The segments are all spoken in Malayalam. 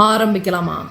ആരംഭിക്കലാമാ.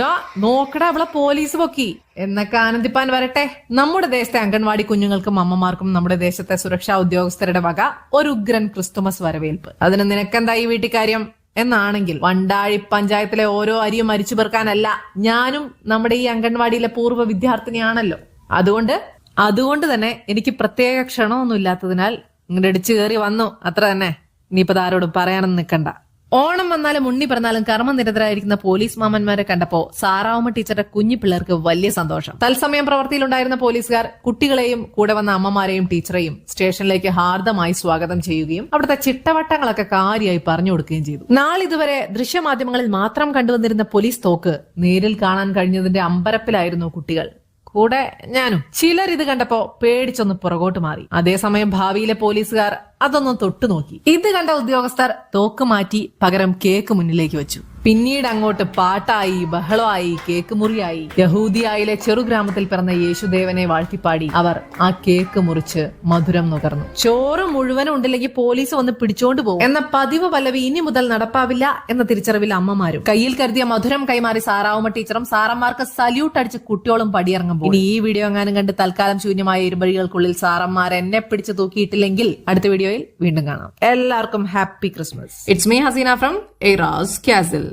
ഡാ നോക്കടാ അവളെ പോലീസ് പൊക്കി. എന്നൊക്കെ ആനന്ദിപ്പാൻ വരട്ടെ. നമ്മുടെ ദേശത്തെ അംഗൻവാടി കുഞ്ഞുങ്ങൾക്കും അമ്മമാർക്കും നമ്മുടെ ദേശത്തെ സുരക്ഷാ ഉദ്യോഗസ്ഥരുടെ വക ഒരു ഉഗ്രൻ ക്രിസ്തുമസ് വരവേൽപ്പ്. അതിന് നിനക്കെന്താ ഈ വീട്ടിക്കാര്യം എന്നാണെങ്കിൽ വണ്ടാഴി പഞ്ചായത്തിലെ ഓരോ അരിയും അരിച്ചു പെറുക്കാനല്ല ഞാനും നമ്മുടെ ഈ അംഗൻവാടിയിലെ പൂർവ വിദ്യാർത്ഥിനിയാണല്ലോ. അതുകൊണ്ട് അതുകൊണ്ട് തന്നെ എനിക്ക് പ്രത്യേക ക്ഷണമൊന്നും ഇല്ലാത്തതിനാൽ ഇങ്ങോട്ട് ഇടിച്ചു കയറി വന്നു. അത്ര തന്നെ. ഇനിയിപ്പോ ആരോടും പറയാനൊന്നും നിൽക്കണ്ട ഓണം വന്നാലും ഉണ്ണി പറഞ്ഞാലും കർമ്മനിരതരായിരിക്കുന്ന പോലീസ് മാമന്മാരെ കണ്ടപ്പോ സാറാവുമ്മ ടീച്ചറുടെ കുഞ്ഞു പിള്ളേർക്ക് വലിയ സന്തോഷം. തത്സമയം പ്രവർത്തിയിലുണ്ടായിരുന്ന പോലീസുകാർ കുട്ടികളെയും കൂടെ വന്ന അമ്മമാരെയും ടീച്ചറെയും സ്റ്റേഷനിലേക്ക് ഹാർദമായി സ്വാഗതം ചെയ്യുകയും അവിടുത്തെ ചിട്ടവട്ടങ്ങളൊക്കെ കാര്യമായി പറഞ്ഞു കൊടുക്കുകയും ചെയ്തു. നാളിതുവരെ ദൃശ്യമാധ്യമങ്ങളിൽ മാത്രം കണ്ടുവന്നിരുന്ന പോലീസ് തോക്ക് നേരിൽ കാണാൻ കഴിഞ്ഞതിന്റെ അമ്പരപ്പിലായിരുന്നു കുട്ടികൾ. കൂടെ ഞാനും. ചിലർ ഇത് കണ്ടപ്പോ പേടിച്ചൊന്ന് പുറകോട്ട് മാറി. അതേസമയം ഭാവിയിലെ പോലീസുകാർ അതൊന്നും തൊട്ടു നോക്കി. ഇത് കണ്ട ഉദ്യോഗസ്ഥർ തോക്ക് മാറ്റി പകരം കേക്ക് മുന്നിലേക്ക് വെച്ചു. പിന്നീട് അങ്ങോട്ട് പാട്ടായി ബഹളമായി കേക്ക് മുറിയായി. യഹൂദിയായിലെ ചെറുഗ്രാമത്തിൽ പിറന്ന യേശുദേവനെ വാഴ്ത്തിപ്പാടി അവർ ആ കേക്ക് മുറിച്ച് മധുരം നുകർന്നു. ചോറ് മുഴുവനും ഉണ്ടില്ലെങ്കിൽ പോലീസ് വന്ന് പിടിച്ചോണ്ട് പോകും. എന്ന പതിവ് പല്ലവി ഇനി മുതൽ നടപ്പാവില്ല എന്ന തിരിച്ചറിവിൽ അമ്മമാരും. കയ്യിൽ കരുതിയ മധുരം കൈമാറി സാറാവുമ ടീച്ചറും സാറന്മാർക്ക് സല്യൂട്ട് അടിച്ച് കുട്ടികളും പടിയിറങ്ങുമ്പോൾ ഇനി ഈ വീഡിയോ എങ്ങാനും കണ്ട് തൽക്കാലം ശൂന്യമായ ഇരുപഴികൾക്കുള്ളിൽ സാറന്മാർ എന്നെ പിടിച്ച് തൂക്കിയിട്ടില്ലെങ്കിൽ അടുത്ത വീഡിയോയിൽ വീണ്ടും കാണാം. എല്ലാവർക്കും happy Christmas. It's me Haseena from എറാസ് castle